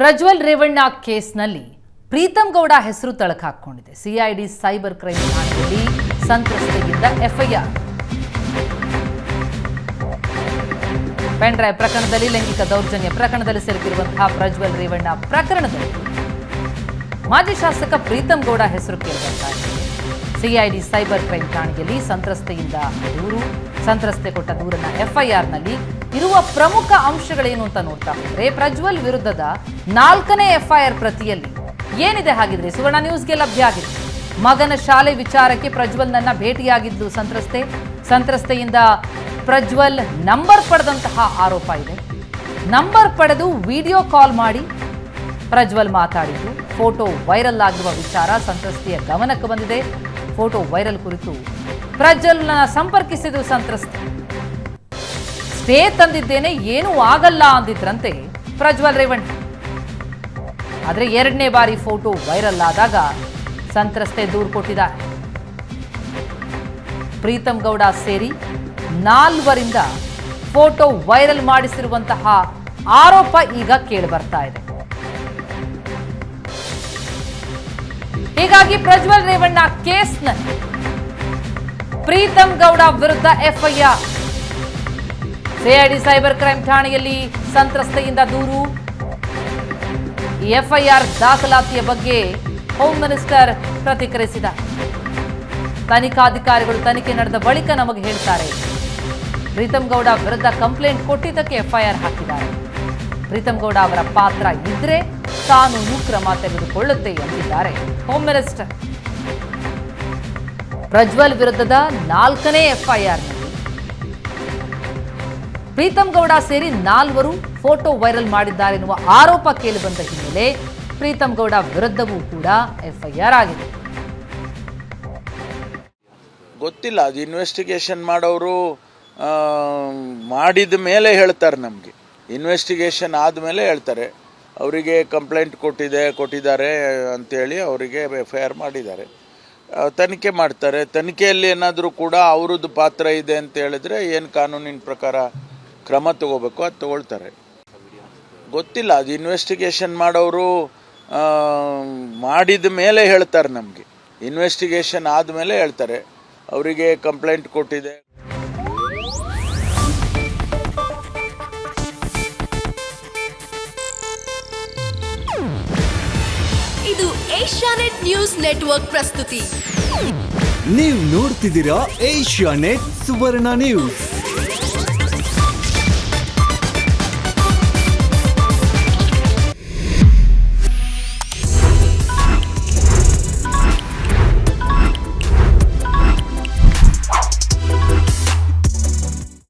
ಪ್ರಜ್ವಲ್ ರೇವಣ್ಣ ಕೇಸ್ನಲ್ಲಿ ಪ್ರೀತಂ ಗೌಡ ಹೆಸರು ತಳಕಾಕೊಂಡಿದೆ CID cyber crime ಠಾಣೆಯಲ್ಲಿ ಸಂತ್ರಸ್ತೆಗಿದ್ದ ಎಫ್ಐಆರ್. ಪೆನ್ ಡ್ರೈವ್ ಪ್ರಕರಣದಲ್ಲಿ ಲೈಂಗಿಕ ದೌರ್ಜನ್ಯ ಪ್ರಕರಣದಲ್ಲಿ ಸಿಲುಕಿರುವಂತಹ ಪ್ರಜ್ವಲ್ ರೇವಣ್ಣ ಪ್ರಕರಣದಲ್ಲಿ ಮಾಜಿ ಶಾಸಕ ಪ್ರೀತಂ ಗೌಡ ಹೆಸರು ಕೇಳಿದಂತಾಗಿದೆ. ಸಿಐಡಿ ಸೈಬರ್ ಕ್ರೈಮ್ ಠಾಣೆಯಲ್ಲಿ ಸಂತ್ರಸ್ತೆಯಿಂದ ದೂರು, ಸಂತ್ರಸ್ತೆ ಕೊಟ್ಟ ದೂರನ್ನ ಎಫ್ಐಆರ್ನಲ್ಲಿ ಇರುವ ಪ್ರಮುಖ ಅಂಶಗಳೇನು ಅಂತ ನೋಡ್ತಾ ಹೋದ್ರೆ ಪ್ರಜ್ವಲ್ ವಿರುದ್ಧದ ನಾಲ್ಕನೇ ಎಫ್ಐಆರ್ ಪ್ರತಿಯಲ್ಲಿ ಏನಿದೆ ಹಾಗಿದ್ರೆ? ಸುವರ್ಣ ನ್ಯೂಸ್ಗೆ ಲಭ್ಯ ಆಗಿದೆ. ಮಗನ ಶಾಲೆ ವಿಚಾರಕ್ಕೆ ಪ್ರಜ್ವಲ್ನನ್ನ ಭೇಟಿಯಾಗಿದ್ದು ಸಂತ್ರಸ್ತೆ. ಸಂತ್ರಸ್ತೆಯಿಂದ ಪ್ರಜ್ವಲ್ ನಂಬರ್ ಪಡೆದಂತಹ ಆರೋಪ ಇದೆ. ನಂಬರ್ ಪಡೆದು ವಿಡಿಯೋ ಕಾಲ್ ಮಾಡಿ ಪ್ರಜ್ವಲ್ ಮಾತಾಡಿದ್ದು, ಫೋಟೋ ವೈರಲ್ ಆಗಿರುವ ವಿಚಾರ ಸಂತ್ರಸ್ತೆಯ ಗಮನಕ್ಕೆ ಬಂದಿದೆ. ಫೋಟೋ ವೈರಲ್ ಕುರಿತು ಪ್ರಜ್ವಲ್ನ ಸಂಪರ್ಕಿಸಿದ್ದು ಸಂತ್ರಸ್ತೆ. ಸ್ಟೇ ತಂದಿದ್ದೇನೆ, ಏನೂ ಆಗಲ್ಲ ಅಂದಿದ್ರಂತೆ ಪ್ರಜ್ವಲ್ ರೇವಣ್ಣ. ಆದರೆ ಎರಡನೇ ಬಾರಿ ಫೋಟೋ ವೈರಲ್ ಆದಾಗ ಸಂತ್ರಸ್ತೆ ದೂರು ಕೊಟ್ಟಿದ್ದಾರೆ. ಪ್ರೀತಂ ಗೌಡ ಸೇರಿ ನಾಲ್ವರಿಂದ ಫೋಟೋ ವೈರಲ್ ಮಾಡಿಸಿರುವಂತಹ ಆರೋಪ ಈಗ ಕೇಳಿಬರ್ತಾ ಇದೆ. ಹೀಗಾಗಿ ಪ್ರಜ್ವಲ್ ರೇವಣ್ಣ ಕೇಸ್ನಲ್ಲಿ ಪ್ರೀತಂ ಗೌಡ ವಿರುದ್ಧ ಎಫ್ಐಆರ್ ಸಿಐಡಿ ಸೈಬರ್ ಕ್ರೈಮ್ ಠಾಣೆಯಲ್ಲಿ ಸಂತ್ರಸ್ತೆಯಿಂದ ದೂರು. ಎಫ್ಐಆರ್ ದಾಖಲಾತಿಯ ಬಗ್ಗೆ ಹೋಮ್ ಮಿನಿಸ್ಟರ್ ಪ್ರತಿಕ್ರಿಯಿಸಿದ. ತನಿಖಾಧಿಕಾರಿಗಳು ತನಿಖೆ ನಡೆದ ಬಳಿಕ ನಮಗೆ ಹೇಳ್ತಾರೆ, ಪ್ರೀತಂ ಗೌಡ ವಿರುದ್ಧ ಕಂಪ್ಲೇಂಟ್ ಕೊಟ್ಟಿದ್ದಕ್ಕೆ ಎಫ್ಐಆರ್ ಹಾಕಿದ್ದಾರೆ. ಪ್ರೀತಮ್ ಗೌಡ ಅವರ ಪಾತ್ರ ಇದ್ರೆ ಕಾನೂನು ಕ್ರಮ ತೆಗೆದುಕೊಳ್ಳುತ್ತೆ ಎಂದಿದ್ದಾರೆ ಹೋಮ್ ಮಿನಿಸ್ಟರ್. ಪ್ರಜ್ವಲ್ ವಿರುದ್ಧದ ನಾಲ್ಕನೇ ಎಫ್ಐಆರ್ನಲ್ಲಿ ಪ್ರೀತಂ ಗೌಡ ಸೇರಿ ನಾಲ್ವರು ಫೋಟೋ ವೈರಲ್ ಮಾಡಿದ್ದಾರೆ ಎನ್ನುವ ಆರೋಪ ಕೇಳಿಬಂದ ಹಿನ್ನೆಲೆ ಪ್ರೀತಂ ಗೌಡ ವಿರುದ್ಧವೂ ಕೂಡ ಎಫ್ಐಆರ್ ಆಗಿದೆ. ಗೊತ್ತಿಲ್ಲ, ಅದು ಇನ್ವೆಸ್ಟಿಗೇಷನ್ ಮಾಡೋರು ಮಾಡಿದ ಮೇಲೆ ಹೇಳ್ತಾರೆ ನಮಗೆ. ಇನ್ವೆಸ್ಟಿಗೇಷನ್ ಆದಮೇಲೆ ಹೇಳ್ತಾರೆ. ಅವರಿಗೆ ಕಂಪ್ಲೇಂಟ್ ಕೊಟ್ಟಿದೆ, ಕೊಟ್ಟಿದ್ದಾರೆ ಅಂತೇಳಿ ಅವರಿಗೆ ಎಫ್ ಐ ಆರ್ ಮಾಡಿದ್ದಾರೆ ತನಿಖೆ ಮಾಡ್ತಾರೆ. ತನಿಖೆಯಲ್ಲಿ ಏನಾದರೂ ಕೂಡ ಅವ್ರದ್ದು ಪಾತ್ರ ಇದೆ ಅಂತ ಹೇಳಿದ್ರೆ ಏನು ಕಾನೂನಿನ ಪ್ರಕಾರ ಕ್ರಮ ತಗೋಬೇಕು ಅದು ತಗೊಳ್ತಾರೆ. ಗೊತ್ತಿಲ್ಲ ಅದು ಇನ್ವೆಸ್ಟಿಗೇಷನ್ ಮಾಡೋರು ಮಾಡಿದ ಮೇಲೆ ಹೇಳ್ತಾರೆ ನಮಗೆ. ಇನ್ವೆಸ್ಟಿಗೇಷನ್ ಆದಮೇಲೆ ಹೇಳ್ತಾರೆ. ಅವರಿಗೆ ಕಂಪ್ಲೇಂಟ್ ಕೊಟ್ಟಿದೆ. ಇದು ಏಷ್ಯಾನೆಟ್ ನ್ಯೂಸ್ ನೆಟ್ವರ್ಕ್ ಪ್ರಸ್ತುತಿ. ನೀವು ನೋಡ್ತಿದ್ದೀರಾ ಏಷ್ಯಾ ನೆಟ್ ಸುವರ್ಣ ನ್ಯೂಸ್.